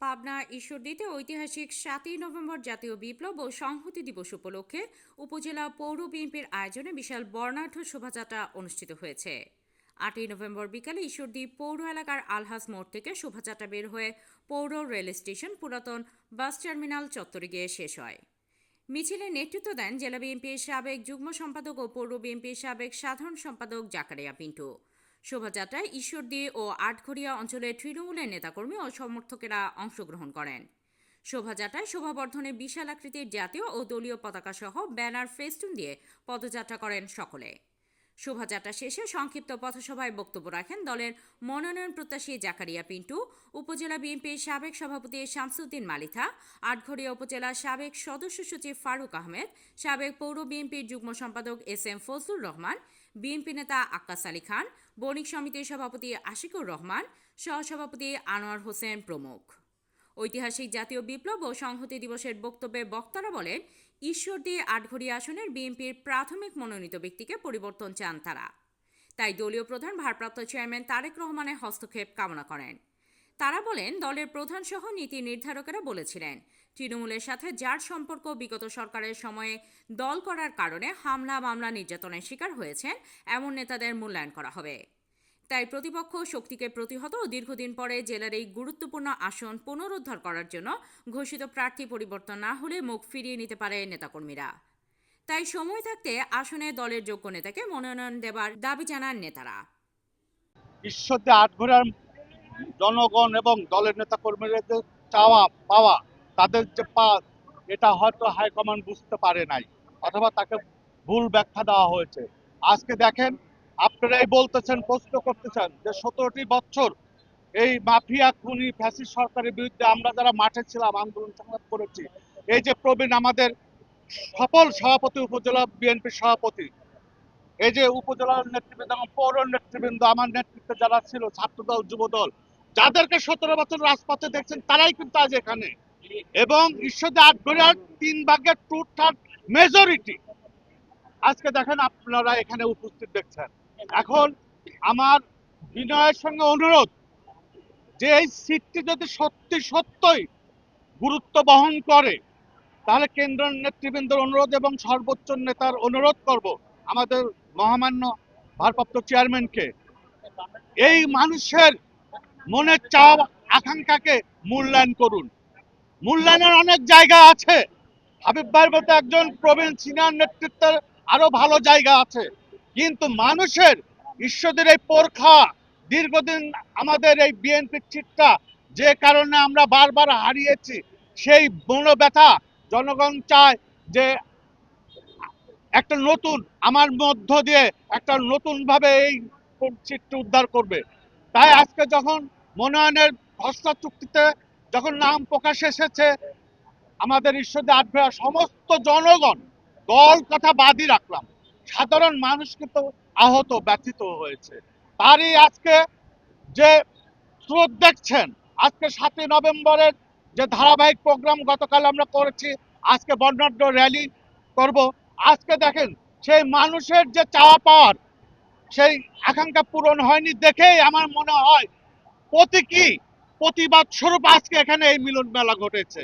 পাবনা ঈশ্বরদীতে ঐতিহাসিক সাতই নভেম্বর জাতীয় বিপ্লব ও সংহতি দিবস উপলক্ষে উপজেলা পৌর বিএনপির আয়োজনে বিশাল বর্ণাঢ্য শোভাযাত্রা অনুষ্ঠিত হয়েছে। আটই নভেম্বর বিকালে ঈশ্বরদী পৌর এলাকার আলহাস মোড় থেকে শোভাযাত্রা বের হয়ে পৌর রেল স্টেশন পুরাতন বাস টার্মিনাল চত্বরে গিয়ে শেষ হয়। মিছিলে নেতৃত্ব দেন জেলা বিএনপির সাবেক যুগ্ম সম্পাদক ও পৌর বিএনপির সাবেক সাধারণ সম্পাদক জাকারিয়া পিন্টু। শোভাযাত্রায় ঈশ্বরদী ও আটঘরিয়া অঞ্চলের তৃণমূলের নেতাকর্মী ও সমর্থকেরা অংশগ্রহণ করেন। শোভাযাত্রায় শোভাবর্ধনে বিশাল আকৃতির জাতীয় ও দলীয় পতাকা সহ ব্যানার, ফেস্টুন দিয়ে পদযাত্রা করেন সকলে। শোভাযাত্রা শেষে সংক্ষিপ্ত পথসভায় বক্তব্য রাখেন দলের মনোনয়ন প্রত্যাশী জাকারিয়া পিন্টু, উপজেলা বিএনপির সাবেক সভাপতি শামসুদ্দিন মালিথা আটঘরিয়া উপজেলা সাবেক সদস্য সচিব ফারুক আহমেদ, সাবেক পৌর বিএনপির যুগ্ম সম্পাদক S M Fazlur Rahman, BNP নেতা আক্কাস আলী খান, বণিক সমিতির সভাপতি আশিকুর রহমান, সহসভাপতি আনোয়ার হোসেন প্রমুখ। ঐতিহাসিক জাতীয় বিপ্লব ও সংহতি দিবসের বক্তব্যে বক্তারা বলেন ঈশ্বরদী আটঘরিয়া আসনের বিএনপির প্রাথমিক মনোনীত ব্যক্তিকে পরিবর্তন চান তারা। তাই দলীয় প্রধান ভারপ্রাপ্ত চেয়ারম্যান তারেক রহমানের হস্তক্ষেপ কামনা করেন। তারা বলেন, দলের প্রধান সহ নীতি নির্ধারকেরা বলেছিলেন, তৃণমূলের সাথে যার সম্পর্ক বিগত সরকারের সময়ে দল করার কারণে হামলা মামলা নির্যাতনের শিকার হয়েছেন, এমন নেতাদের মূল্যায়ন করা হবে। তাই প্রতিপক্ষ শক্তিকে প্রতিহত ও দীর্ঘদিন পরে জেলার এই গুরুত্বপূর্ণ আসন পুনরুদ্ধার করার জন্য ঘোষিত প্রার্থী পরিবর্তন না হলে মুখ ফিরিয়ে নিতে পারে নেতাকর্মীরা। তাই সময় থাকতে আসনে দলের যোগ্য নেতাকে মনোনয়ন দেবার দাবি জানান নেতারা। ঈশ্বরদী আটঘরার জনগণ এবং দলের নেতা কর্মীদের চাওয়া, পাওয়া, তাদের যে পাস এটা হয়তো হাইকমান্ড বুঝতে পারে নাই, অথবা তাকে ভুল ব্যাখ্যা দেওয়া হয়েছে। আজকে দেখেন আপনারাই বলতেছেন প্রশ্ন করতেছেন যে সতেরোটি বছর এই মাফিয়া, খুনি, ফ্যাসিস্ট সরকারের বিরুদ্ধে আমরা যারা মাঠে ছিলাম, আন্দোলন সংগ্রাম করেছি, এই যে প্রবীণ আমাদের সফল সভাপতি, উপজেলা বিএনপির সভাপতি, এই যে উপজেলার নেতৃবৃন্দ এবং পৌর নেতৃবৃন্দ, আমার নেতৃত্বে যারা ছিল, ছাত্রদল, যুবদল, যাদেরকে সতেরো বছর রাজপথে দেখছেন, তারাই কিন্তু আজ এখানে। এবং ঈশ্বরদী আটঘরিয়ার তিন ভাগের টু থার্ড মেজরিটি আজকে দেখেন আপনারা এখানে উপস্থিত দেখছেন। এখন আমার বিনয়ের সঙ্গে অনুরোধ যে এই সিটটি যদি সত্যি সত্যই গুরুত্ব বহন করে, তাহলে কেন্দ্র নেতৃবৃন্দের অনুরোধ এবং সর্বোচ্চ নেতার অনুরোধ করব আমাদের মহামান্য ভারপ্রাপ্ত চেয়ারম্যানকে। এই মানুষের মনের চাওয়া আকাঙ্ক্ষাকে মূল্যায়ন করুন। মূল্যায়নের অনেক জায়গা আছে। হাবিব ভাইয়ের মতো একজন প্রবীণ সিনিয়র নেতৃত্বের আরও ভালো জায়গা আছে। কিন্তু মানুষের ঈশ্বরের এই পরখা, দীর্ঘদিন আমাদের এই বিএনপির চিটটা যে কারণে আমরা বারবার হারিয়েছি, সেই মনোব্যথা জনগণ চায় যে একটা নতুন, আমার মধ্য দিয়ে একটা নতুন ভাবে এই চিত্র উদ্ধার করবে। তাই আজকে যখন মনোনয়নের খসড়া চুক্তিতে যখন নাম প্রকাশ এসেছে, আমাদের ঈশ্বরদের আটভেয়া সমস্ত জনগণ দল কথা বাদই রাখলাম। সাধারণ মানুষ কিন্তু আহত, ব্যথিত হয়েছে। তারই আজকে যে স্রোত দেখছেন, আজকে সাতই নভেম্বরের যে ধারাবাহিক প্রোগ্রাম গতকাল আমরা করেছি, আজকে বর্ণাঢ্য র্যালি করব। আজকে দেখেন, সেই মানুষের যে চাওয়া পাওয়ার, সেই আকাঙ্ক্ষা পূরণ হয়নি দেখেই আমার মনে হয় প্রতীকী প্রতিবাদ স্বরূপ আজকে এখানে এই মিলন মেলা ঘটেছে।